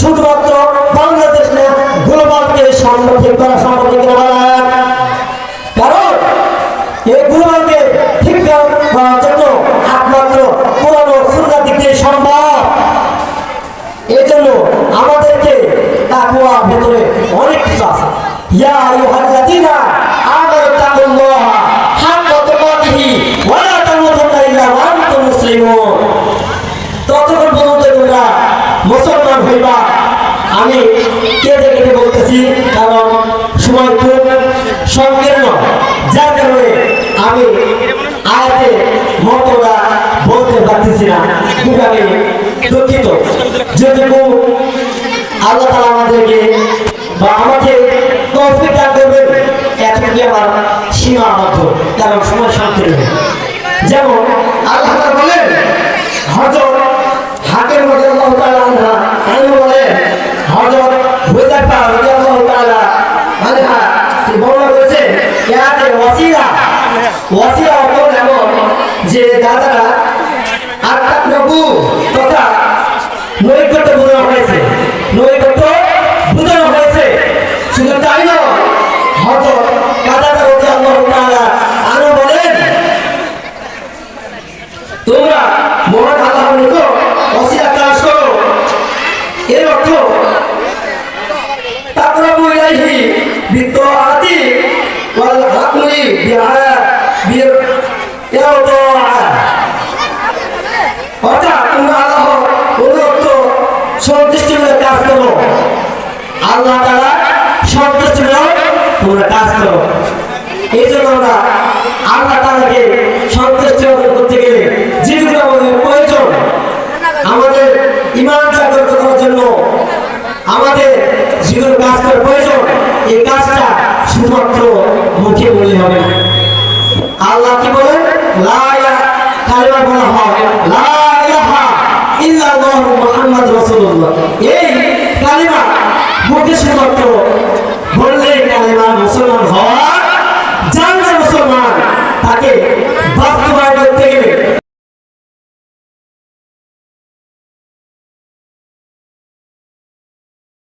শুধুমাত্র বাংলাদেশ না গ্লোবালকে সংরক্ষণ করা সম্ভব কিনা কারণ এই গ্লোবালকে ঠিক করার জন্য একমাত্র পুরানো সুন্দর দিক দিয়ে সম্ভব। এই জন্য আমাদেরকে তাকুয়া ভেতরে অনেক কিছু আছে। ইয়া আইয়ুহাল্লাযীনা আমানু তাকুল্লাহ। মুসলমান হইবা, আমি কে দেখে বলতেছি? কারণ সময় খুব সংকীর্ণ। যার কারণে আমি আয়াতে মতটা বলতে পারতেছি না, খুব আমি দুঃখিত। যেটুকু আল্লাহ তালা আমাদেরকে বা আমাকে তৌফিক দান করবেন এতটুকু আমার সীমাবদ্ধ কারণ সময় সংকীর্ণ। যেমন আল্লাহ বলেন হজর হাতের মধ্যে আল্লাহ ওয়াসিলা অর্থ এমন যে দাদারা আত্মা প্রভু তথা নৈকট্য বোঝানো হয়েছে। নৈকট্য বোঝানো হয়েছে। শুধু তাই নয় হযরত কাদাদা রাদিয়াল্লাহু তাআলা আনহা বলেন, তোমরা মহান আল্লাহর নিকট ওসিলা কাজ করো। এর অর্থ তাকরাবু ইলাইহি বিতাআতি অর্থাৎ তোমরা আল্লাহর অনুরক্ত সন্তুষ্টি হয়ে কাজ করো। আল্লাহ তাআলা সন্তুষ্টি হয়ে তোমরা কাজ করো। এই জন্য আমরা আল্লাহ কি বলেন লা ইলাহা কালিমা বলা হয় লা ইলাহা ইল্লাল্লাহু মুহাম্মাদুর রাসূলুল্লাহ। এই কালিমা মুখে শুধুমাত্র